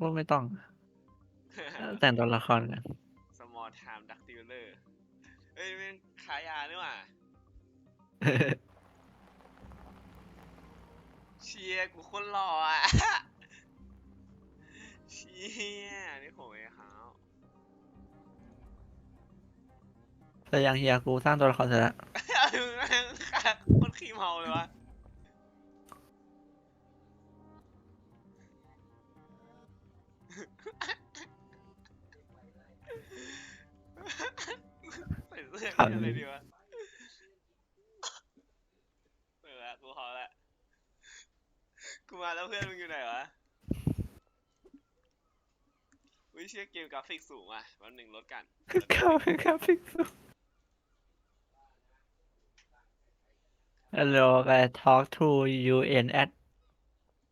ว่าไม่ต้อง แต่งตัวละครกัน small time drug dealer เอ้ยแม่งขายยานี่หว่าเชียร์กูคนหล่ออะเชียร์นี่ผมเองครับแต่ยังเฮียกูสร้างตัวละครเสร็จแล้วแม่งคนขี้เมาเลยวะ ใส่เสื้อครับอะไรดีวะเออละกูพอละ กูมาแล้วเพื่อนมึงอยู่ไหนวะวิเชียเกมกราฟิกสูงอะวันหนึ่งลดกันครับครับพิกซู Hello I talk to you in at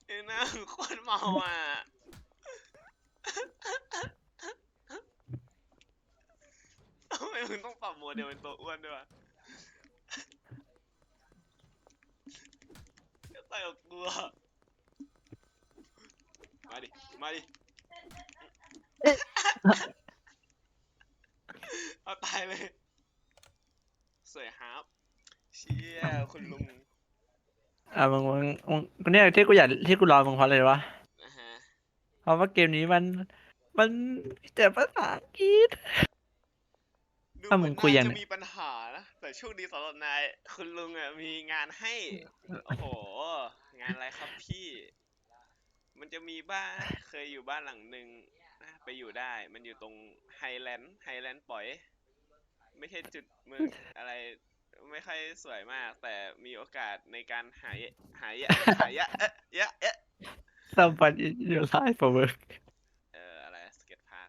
เอ้ยน่าโคตรเมาอะ ทำไมมึงต้องปรับโมเดลเป็นตัวอ้วนด้วยวะจะต่อยกับกูอะมาดิ มาดิ เอาตายเลย สวยครับ เชี่ยคุณลุงอะมึงมึงมึงเนี่ยที่กูอยากที่กูรอมึงเพราะอะไรวะนะฮะ เพราะว่าเกมนี้มัน มันมีแต่ภาษาอังกฤษดู ถ้าเหมึมือนงคุยยัน่าง จะเนี่ยมีปัญหานะแต่โชคดีสำหรับนายคุณลุงอะมีงานให้ โอ้โห งานอะไรครับพี่ มันจะมีบ้าน เคยอยู่บ้านหลังหนึ่งนะไปอยู่ได้ มันอยู่ตรงไฮแลนด์ไฮแลนด์ปล่อย ไม่ใช่จุดเมืองอะไร ไม่ค่อยสวยมาก แต่มีโอกาสในการหายหายะหายะเอ๊ะเอ๊ะเอ๊ะ Someone in your life for work เอออะไรสเก็ตพาร์ค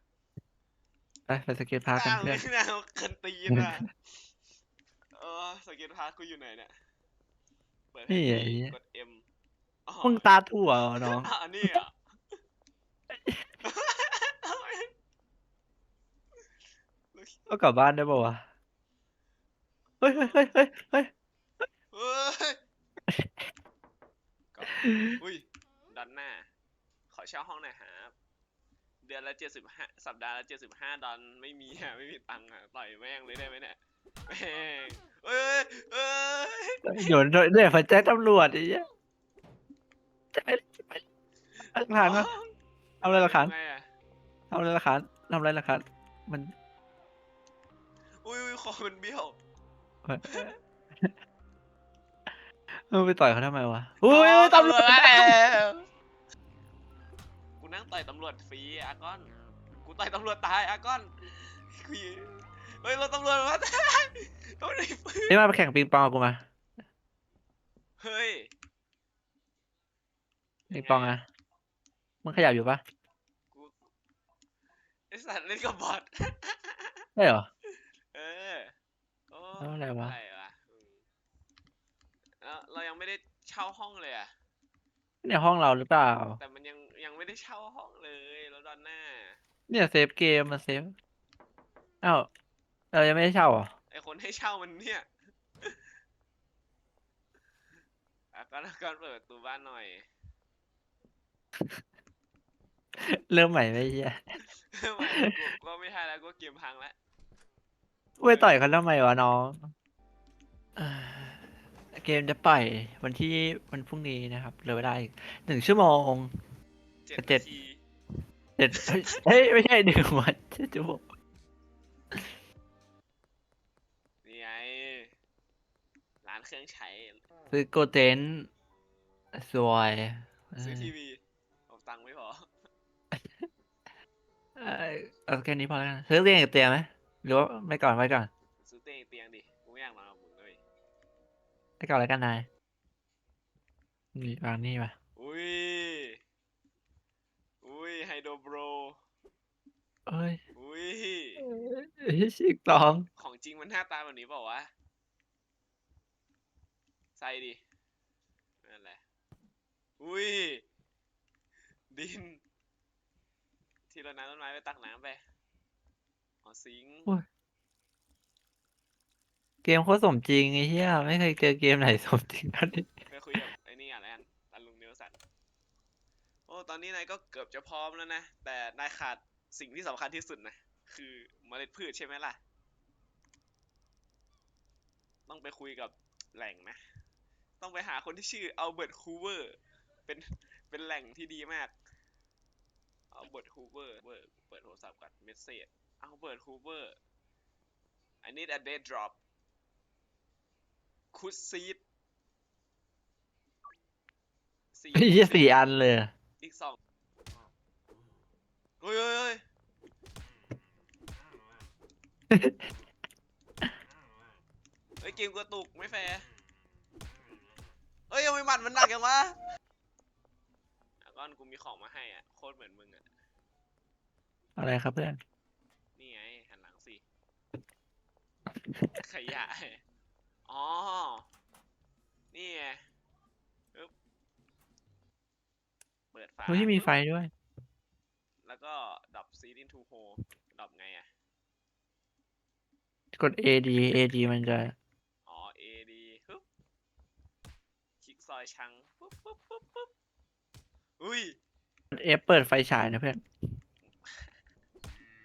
ไปไปสเก็ตพาร์คกันอ้าวเพื่อนไม่แนวกันตีนอะเออสเก็ตพาร์คกูอยู่ไหนเนี่ยเปิดนี่ให้ไอ้พี่เหี้ย กด M อ๋อมึงตาถั่วเหรอน้อง อะนี่อะก็กลับบ้านได้ป่าวะ เฮ้ยเฮ้ยเฮ้ยเฮ้ยเฮ้ยเฮ้ยก็อุ้ยดันหน้า ขอเช่าห้องหน่อยครับ เดือนละเจ็ดสิบห้าสัปดาห์ละเจ็ดสิบห้าดอลไม่มีอะไม่มีตังค์อะต่อยแม่งเลยได้ไหมเนี่ยแม่งเอ้ยเอ้ยโยนโดยเนี่ยไฟแจ้งตำรวจไอ้เหี้ยจะไปจะไปหลักฐานมาเอาอะไรหลักฐานไงอะเอาอะไรหลักฐานทำอะไรหลักฐานมันอุ้ยอุ้ยคอมันเบี้ยวเออไปต่อยเขาทำไมวะอุ้ยอุ้ยตำรวจมาแล้วกู นั่งต่อยตำรวจฟรีอากอน กูต่อยตำรวจตายอากอนคุยเฮ้ยรถตำรวจมาต้องไหนปืนนี่มาไปแข่งปิงปองกับกูมาเฮ้ย ปิงปองอะมึงขยับอยู่ปะกูไอสัตว์เล่นกับบอทใช่เหรอ เออโอ้แล้วอะไรวะอะไรวะอืมแล้วเรายังไม่ได้เช่าห้องเลยอะเนี่ยห้องเราหรือเปล่า แต่มันยังยัง ไม่ได้เช่าห้องเลยแล้วดอนหน้า เนี่ยเซฟเกมมาเซฟอ้าวเรายังไม่ได้เช่าเหรอไอคนให้เช่ามันเนี่ยอะก็แล้วก็เปิดประตูบ้านหน่อย เริ่มใหม่ไหมไอ้เหี้ยไม่กูก็ไม่ทันแล้วกูเกมพังแล้วกูไปต่อยเขาทำไมวะน้องเอ่อเกมจะปล่อยวันที่วันพรุ่งนี้นะครับเหลือเวลาอีกหนึ่งชั่วโมง เจ็ดเจ็ดนาทีเจ็ดเฮ้ยไม่ใช่หนึ่งวันเจ็ดชั่วโมงนี่ไง ร้านเครื่องใช้ซื้อโกเทนสวยซื้อทีวีเอาตังค์ไม่พอ เอ่อเอาแค่นี้พอแล้วกันซื้อเตียงกับเตียงไหมหรือว่าไม่ก่อนไว้ก่อนซื้อเตียงอีกเตียงดิกูไม่อยากนอนกับมึงเลยไม่ก่อนแล้วกันนายนี่วางนี่มาอุ้ยอุ้ย ไฮโดรโบรเอ้ยอุ้ยเอ้ย ชิกตอง ของจริงมันหน้าตาแบบนี้เปล่าวะ ใส่ดิ นั่นแหละ อุ้ย ดิน ที่เราน้ำต้นไม้ไปตักน้ำไปอ๋อซิงค์เกมโคตรสมจริงไอ้เหี้ยไม่เคยเจอเกมไหนสมจริงเท่านี้ ไปคุยกับไอ้นี่อะแล้วกันตันลุงเนลสันโอ้ตอนนี้นายก็เกือบจะพร้อมแล้วนะ แต่นายขาดสิ่งที่สำคัญที่สุดนะ คือเมล็ดพืชใช่ไหมล่ะ ต้องไปคุยกับแหล่งนะ ต้องไปหาคนที่ชื่ออัลเบิร์ตฮูเวอร์ เป็น เป็นแหล่งที่ดีมากอัลเบิร์ตฮูเวอร์เปิดโทรศัพท์ก่อนเมสเซจอัลเบิร์ตฮูเวอร์ I need a dead drop คุดซีด สี่ไอ้เหี้ยสี่อันเลย อีกสองเฮ้ยเฮ้ยเฮ้ยเฮ้ยเกมกระตุกไม่แฟร์เฮ้ยทำไมหมัดมันหนักอย่างวะอะก้อนกูมีของมาให้อะโคตรเหมือนมึงอะอะไรครับเพื่อน นี่ไงหันหลังสิขยะอ๋อนี่ไงปึ๊บ เปิดฝาเฮ้ยมีไฟปุ๊บด้วย แล้วก็ดับ seed into hole ดับไงอะ กด AD AD มันจะ อ๋อ A D ปึ๊บคลิกซอยชังปุ๊บปุ๊บปุ๊บปุ๊บอุ้ยกด F เปิดไฟฉายนะเพื่อน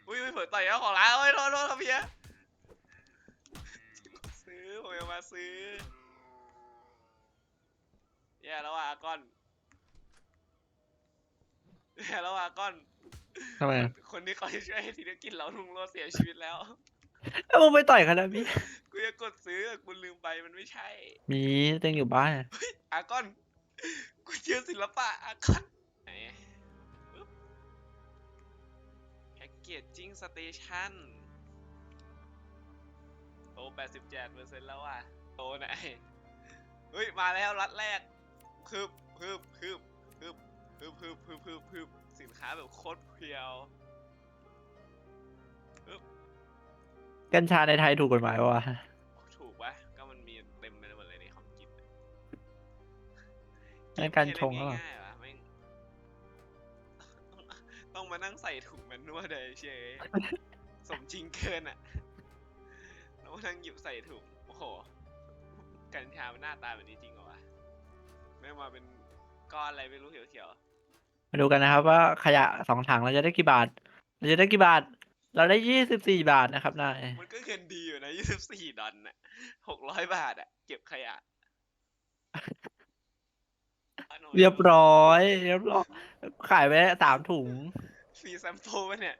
อุ้ยไม่เปิดต่อยแล้วของร้านเอ้ยโทษโทษครับเพียซื้อผมจะมาซื้อแย่แล้วอะอาก้อน แย่แล้วอะอาก้อน ทำไมอะคนที่คอยช่วยให้ธีรกิจเราลุงโลเสียชีวิตแล้วแล้วมึงไปต่อยเขาแล้วพี่ กูจะกดซื้อกูลืมไปมันไม่ใช่มีเต็งอยู่บ้านอะอาก้อน กูเจอศิลปะอาก้อนไหนปึ๊บแพ็กเกจจิ้งสเตชันโต87เปอร์เซ็นต์แล้วว่ะ โตไหน เฮ้ย มาแล้วรัดแรกพึบพึบพึบพึบ พึบพึบพึบพึบพึบสินค้าแบบโคตรเพียว กัญชาในไทยถูกกฎหมายวะถูกปะก็มันมีเต็มไปหมดเลยในของกินนั่นการชงหรือเปล่าง่ายๆวะแม่งต้องต้องมานั่งใส่ถุงแมนนวลเลยเชยสมจริงเกินอะแล้วมานั่งหยิบใส่ถุงโอ้โห กัญชามันหน้าตาแบบนี้จริงเหรอวะแม่งมาเป็นก้อนอะไรไม่รู้เขียว มาดูกันนะครับ ว่าขยะสองถังเราจะได้กี่บาท เราจะได้กี่บาท เราได้ยี่สิบสี่บาทนะครับนายๆมันก็เงินดีอยู่นะ24ดอลน่ะ600บาทอะ เก็บขยะเรียบร้อย เรียบร้อย ขายไปสามถุงฟรีแซมเปิลปะเนี่ย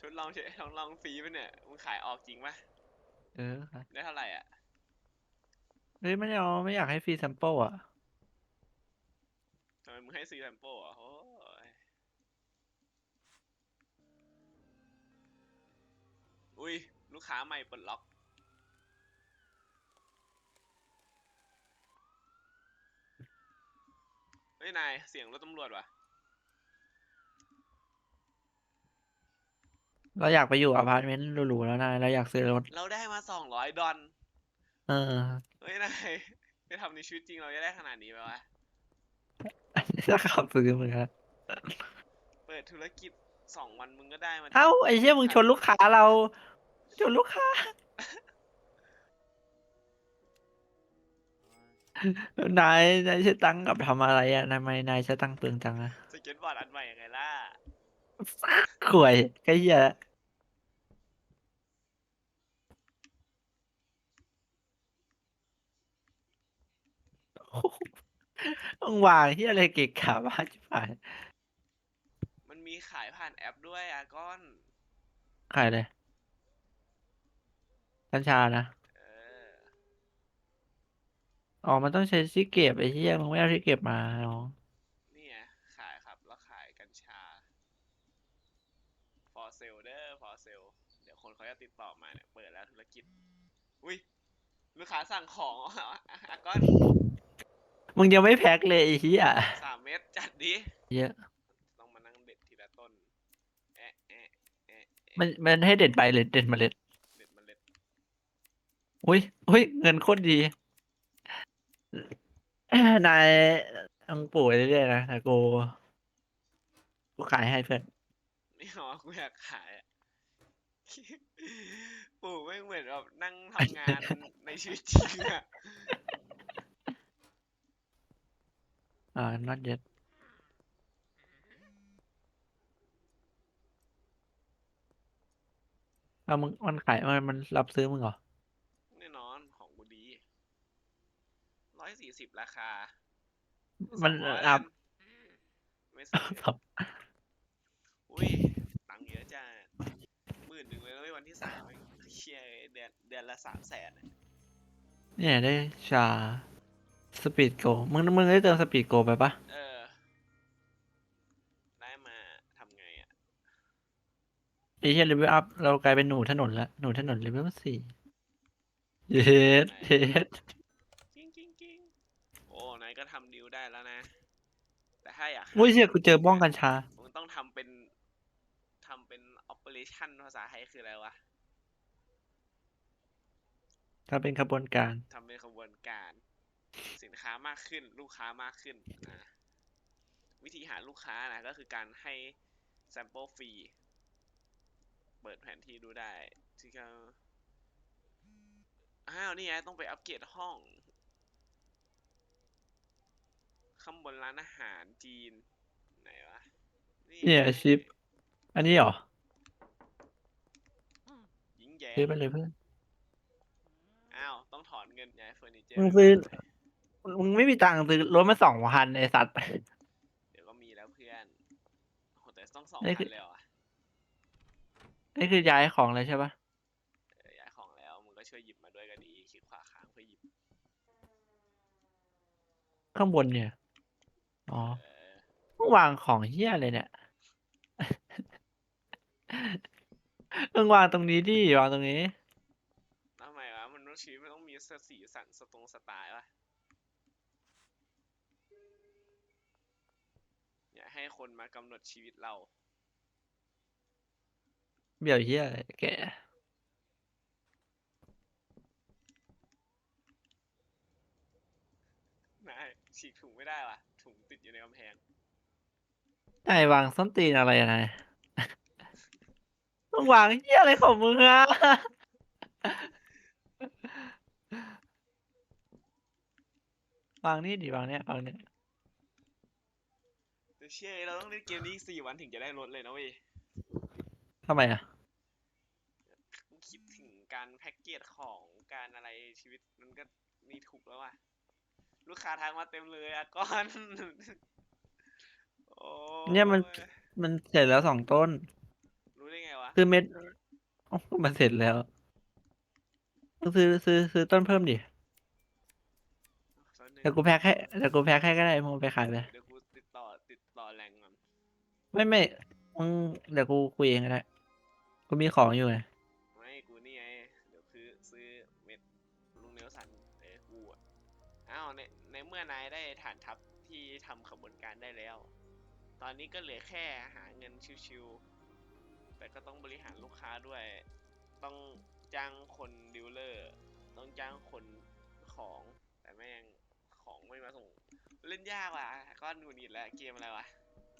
ทดลองเฉยทดลองฟรีปะเนี่ยมึงขายออกจริงปะเออครับได้เท่าไหร่อะเฮ้ยไม่เอาไม่อยากให้ฟรีแซมเปิลอะทำไมมึงให้ฟรีแซมเปิลอะโอ้ยอุ้ย ลูกค้าใหม่ปลดล็อก เฮ้ย นาย เสียงรถตำรวจว่ะเราอยากไปอยู่อพาร์ตเมนต์หรูๆแล้วนายเราอยากซื้อรถ เราได้มาสองร้อยดอลเออ เฮ้ย นายไม่ทำในชีวิตจริงเราจะได้ขนาดนี้ไหมวะ ถ้าขับซื้อเหมือนกันเปิดธุรกิจสองวันมึงก็ได้มาเอ้าไอ้เชี่ยมึงชนลูกค้าเราชนลูกค้านายนายใช้ตังค์กับทำอะไรอะทำไมนายใช้ตังค์เปลืองจังอะสเก็ตบอร์ดอันใหม่ยังไงล่ะข่วยไอ้เหี้ย ต้องวางที่อะไรเกะกะบ้าจิ๋วายมันมีขายผ่านแอปด้วยอาก้อนขายเลยกัญชานะเออ อ๋อมันต้องใช้ที่เก็บไอ้เหี้ยมึงไม่เอาที่เก็บมาน้องนี่ไงขายครับ แล้วขายกัญชา for sale เด้อ for sale เดี๋ยวคนเขาจะติดต่อมาเนี่ย เปิดแล้วธุรกิจ อุ้ย ลูกค้าสั่งของ อาก้อน มึงยังไม่แพ็คเลยไอ้เหี้ยสามเม็ดจัดดิเยอะต้องมานั่งเด็ดทีละต้นแอะแอะแอะแอะมันมันให้เด็ดใบหรือเด็ดเมล็ดเด็ดเมล็ดอุ้ยอุ้ยเงินโคตรดีนายต้องปลูกไปเรื่อยๆนะแต่กูกูขายให้เพื่อนไม่เอากูอยากขายอะปู่ไม่งเหมือนแบบนั่งทำงานในชีวิตจริงอะ อ่า not yet เอามึงมันขายมันมันรับซื้อมึงเหรอ แน่นอนของกูดีร้อยสี่สิบราคา มันอับไม่สับอุ้ยตังเยอะจ้าหมื่นหนึ่งเลยนวันที่สามเว้ยเชี่ยเดือนเดือนละสามแสนเนี่ยได้ชา สปีดโกมึงมึงได้เติมสปีดโกไปปะเออ ได้มาทำไงอะ ไอ้เหี้ยเลเวลอัพเรากลายเป็นหนูถนนละหนูถนนเลเวลสี่เย็ดเย็ดกิ้งกิ้งกิ้งโอ้นายก็ทำดิวได้แล้วนะ แต่ถ้าอยากอุ้ยเชี่ยกูเจอบ้องกัญชา มึงต้องทำเป็นทำเป็น operation ภาษาไทยคืออะไรวะ ถ้าเป็นขบวนการ ทำเป็นขบวนการ สินค้ามากขึ้น ลูกค้ามากขึ้นอะวิธีหาลูกค้านะก็คือการให้ sample ฟรี เปิดแผนที่ดูได้ที่เขาอ้าว นี่ไงต้องไปอัปเกรดห้อง ข้างบนร้านอาหารจีน ไหนวะ เนี่ยไงชิป อันนี้เหรอยิงแย้ซื้อไปเลยเพื่อน อ้าว ต้องถอนเงินย้ายเฟอร์นิเจอร์มึงซื้อ มึงไม่มีตังค์ซื้อรถมาสองพันไอสัตว์ เดี๋ยวก็มีแล้วเพื่อนโหแต่ต้องสองนี่พัคือ นเลยเหรอวะนี่คือย้ายของเลยใช่ปะเออย้ายของแล้วมึงก็ช่วยหยิบมาด้วยก็ดีคลิกขวาค้างเพื่อหยิบข้างบนเนี่ย อ๋อเออมึงวางของเฮี้ยอะไรเนี่ยมึงวางตรงนี้ดิวางตรงนี้ ทำไมวะมนุษย์ชีวิตมันต้องมีสีสันสตรงสไตล์วะอย่า ให้คนมากำหนดชีวิตเรา เบี่ยวเฮี้ยอะไรแกนายฉีกถุงไม่ได้วะถุงติดอยู่ในกำแพงไอ้วางส้นตีนอะไรอะนายมึงวางเฮี้ยอะไรของมึงอะวางนี่ดิวางเนี้ยวางเนี้ยแต่ เชื่อเราต้องเล่นเกมนี้อีกสี่วันถึงจะได้ลดเลยนะเว้ยทำไมอะคิดถึงการแพ็กเกจของการอะไรชีวิตมันก็นี่ถูกแล้วว่ะ ลูกค้าทักมาเต็มเลยอะก้อน โอ้เนี่ยมันยมันเสร็จแล้วสองต้น รู้ได้ไงวะ คือเม็ดโอ้มันเสร็จแล้วมึงซื้อซื้อซื้อต้นเพิ่มดิแป๊บนึงเดี๋ยวกูแพ็คให้เดี๋ยวกูแพ็คให้ก็ได้มึงเอาไปขายไป เดี๋ยว ไม่ไม่มึงเดี๋ยวกูคุยเองก็ได้กูมีของอยู่ไงไม่กูนี่ไงเดี๋ยวคือซื้อเม็ดลุงเนลสันเออกูอะอ้าวในในเมื่อนายได้ฐานทัพที่ทำขบวนการได้แล้ว ตอนนี้ก็เหลือแค่หาเงินชิวๆแต่ก็ต้องบริหารลูกค้าด้วย ต้องจ้างคนดิวเลอร์ ต้องจ้างคนของแต่แม่งของไม่มาส่ง เล่นยากว่ะก้อนหนูนิดแล้วเกมอะไรวะ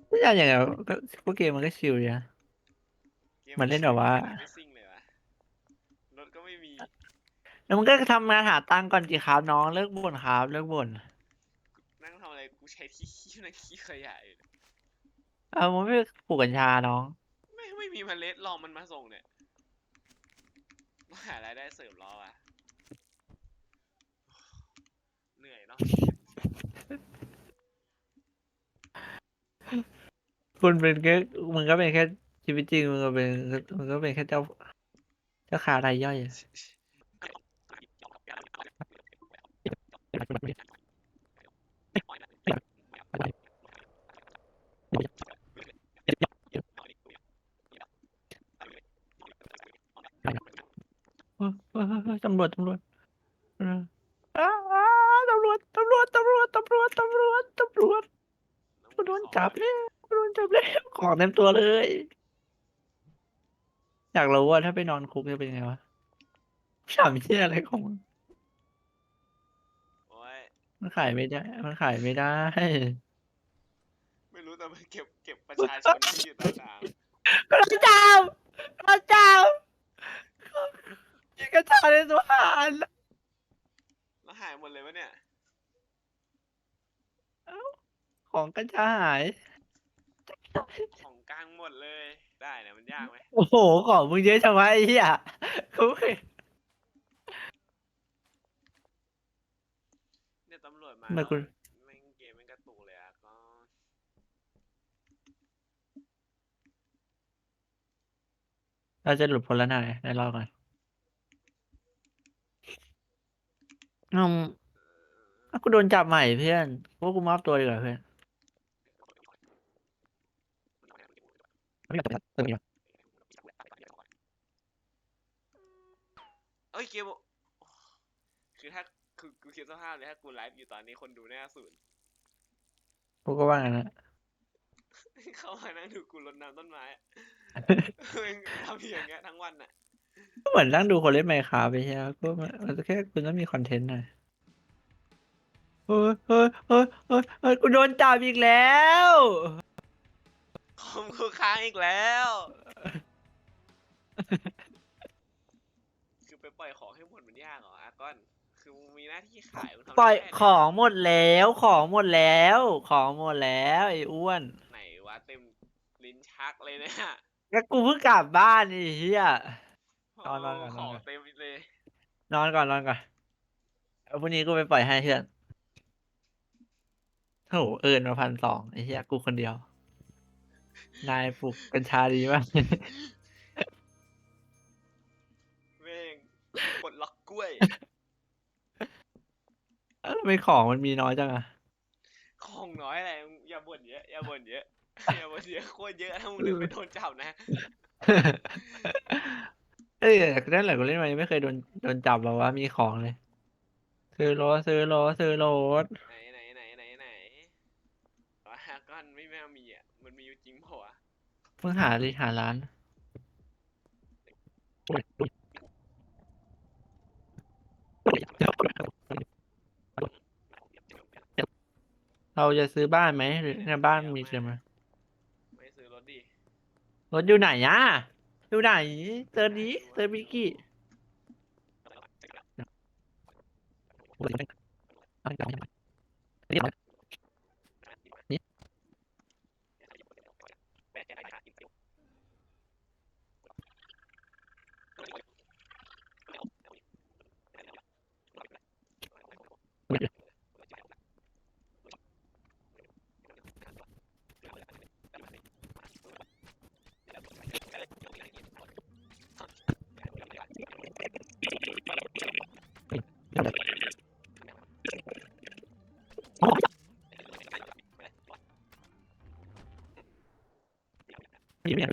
ไม่ใช่อย่างเงี้ยก็พวกเกมมันก็ชิลดีนะเกมันเล่นแบบว่า ไม่ซิ่งเลยวะรถก็ไม่มีแล้วมึงก็ทำงานหาตังค์ก่อนจีครับน้องเลิกบ่นครับเลิกบ่นนั่งทำอะไรกูใช้ที่ขี้นั่งขี้ขยะอยู่เนี่ยเอามึงไม่ปลูกกัญชาน้อง ไม่ไม่มีเมล็ดลองมันมาส่งเนี่ยมาหารายได้เสริมรออะเหนื่อยเนาะ คุณเป็นแค่มึงก็เป็นแค่ชีวิตจริงมึงก็เป็นมึงก็เป็นแค่เจ้าเจ้าคารายย่อยตำรวจตำรวจเอออ้าวอ้าวตำรวจตำรวจตำรวจตำรวจตำรวจตำรวจโดนจับแล้วกูโดน จับแล้วของเต็มตัวเลย อยากรู้ว่าถ้าไปนอนคุกจะเป็นไงวะฉามเชี่ยอะไรของมึงโอ้ยมันขายไม่ได้ มันขายไม่ได้ ไม่รู้แต่มันเก็บเก็บประชาชนที่อยู่ต่างก็โดนจับโดนจับยิงกระชาในสุหานๆแล้วหายหมดเลยวะเนี่ย ของกัญชาหาย ของกลางหมดเลย ได้เนี่ยมันยากไหมโอ้โหของมึงเยอะจังวะไอ้เหี้ยกูเคยเนี่ยตำรวจมาทำไมแล้วคุณแม่งเกมแม่งกระตุกเลยอะก็เราจะหลุดพ้นแล้วนายนายรอก่อนอืมอะกูโดนจับใหม่เพื่อนพวกกูมอบตัวดีกว่าเพื่อน ไม่อยากจับเติมอีกเอ้ยเกมคือถ้าคือกูคิดสภาพเลยถ้ากูไลฟ์อยู่ตอนนี้คนดูแน่าศูนย์พวกก็ว่างั้นนะเข้ามานั่งดูกูรดน้ำต้นไม้อะแม่งทำอย่างเงี้ยทั้งวันอะก็เหมือนนั่งดูคนเล่นไมค์คราฟไปใช่ไหมก็มันแค่คุณต้องมีคอนเทนต์หน่อยเฮ้ยเฮ้ยเฮ้ยเฮ้ยเฮ้ยกูโดนจับอีกแล้วคอ มกูค้างอีกแล้ว คือไปปล่อยของให้หมดมันยากเหรออากอน คือมึงมีหน้าที่ขายมึงทำได้ปล่อยแค่ขเนี้องหมดแล้วของหมดแล้ว ของหมดแล้วไอ้อ้วนไหนวะเต็มลิ้นชักเลยเนี่ยแล้วกูเพิ่งกลับบ้านไอ้เหี้ย นอนนอนก่อนโขนอนองก่อน เต็มเลย นอนก่อนนอนก่อนเอาพรุ่งนี้กูไปปล่อยให้เพื่อนโถเอิญมาพันสองไอ้เหี้ยกูคนเดียว นายปลูกกัญชาดีมาก แม่งปลดล็อกกล้วย เอ้าทำไมของมันมีน้อยจังอะของน้อยอะไรมึงอย่าบ่นเยอะ อย่าบ่นเยอะ อย่าบ่นเยอะโคตรเยอะถ้ามึงเดินไปโดนจับนะ เอ้ยแต่นั่นแหละกูเล่นมายังไม่เคยโดนโดนจับหรอกว่ามีของเลย ซื้อรถซื้อรถซื้อรถ ไหนไหนไหนไหนไหนว่าก้อนไม่แม่มีอะ มันมีอยู่จริงเปล่าวะ เพิ่งหาเลยหาร้านเราจะซื้อบ้านไหมหรือในบ้านมีเต็มไหมไม่ซื้อรถดิรถอยู่ไหนอะอยู่ไหนเจอนี้เจอมิกกี้ Hayır yani.